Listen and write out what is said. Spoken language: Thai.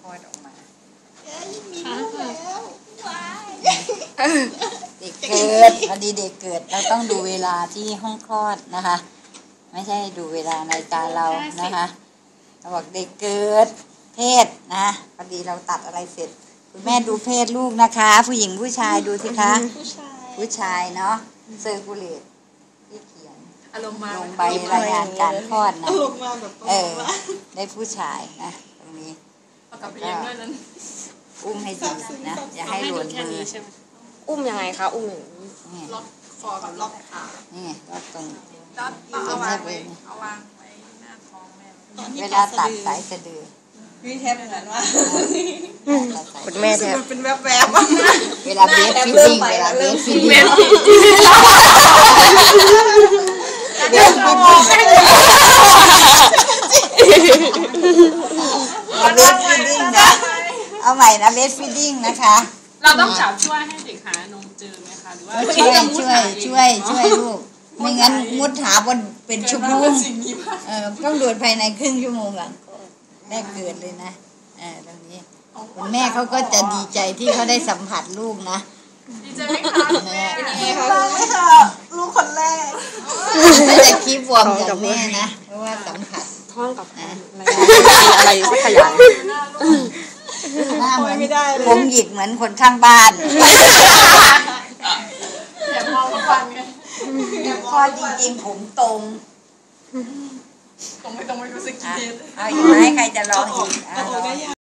คลอดออกมาค่ะเด็กเกิดพอดีเด็กเกิดเราต้องดูเวลาที่ห้องคลอดนะคะ ไม่ใช่ดูเวลาในตาเรานะคะเราบอกเด็กเกิดเพศนะพอดีเราตัดอะไรเสร็จ คุณแม่ดูเพศลูกนะคะ ผู้หญิงผู้ชายดูสิคะ ผู้ชายเนาะเซอร์กูเลตที่เขียนลงใบรายงานการคลอดนะเออได้ผู้ชายนะ เอากลับไปเลี้ยงด้วยนั้นอุ้มให้ดีนะอย่าให้หล่นมือใช่ไหมอุ้มยังไงคะอุ้มอย่างนี้นี่ล็อกคอกับล็อกขานี่ก็ตรงก็เอาวางไว้เอาวางไว้หน้าท้องแม่ตอนที่เวลาตัดสายสะดือวิเทปเหมือนว่าตัดสายคุณแม่แทบมันเป็นแวบๆอะเวลาเบสฟิตติ้งเวลาเบสฟิตติ้งเบสฟิตติ้งเอาเบสฟิตติ้งนะ เอาใหม่นะเบสฟิตติ้งนะคะ เราต้องจับช่วยให้เด็กหานมเจอไหมคะหรือว่าช่วยช่วยช่วยช่วยลูกไม่งั้นมุดหาบนเป็นชั่วโมงสิ่งนี้มากเออต้องดูดภายในครึ่งชั่วโมงหลังแรกเกิดเลยนะเออตรงนี้คุณแม่เขาก็จะดีใจที่เขาได้สัมผัสลูกนะดีใจไหมคะแม่นี่ค่ะไม่ค่ะลูกคนแรกไม่จะคีบวอร์มจากแม่นะเพราะว่าสัมผัสท้องกับอะไรอะไรสักขยายหน้าเหมือนไม่ได้เลยผมหยิกเหมือนคนข้างบ้านอย่ามองทุกวันไงพอจริงๆผมตรงตรงไม่ตรงไม่รู้สึกอะเจ็บเอาอีกไหมใครจะลองอีก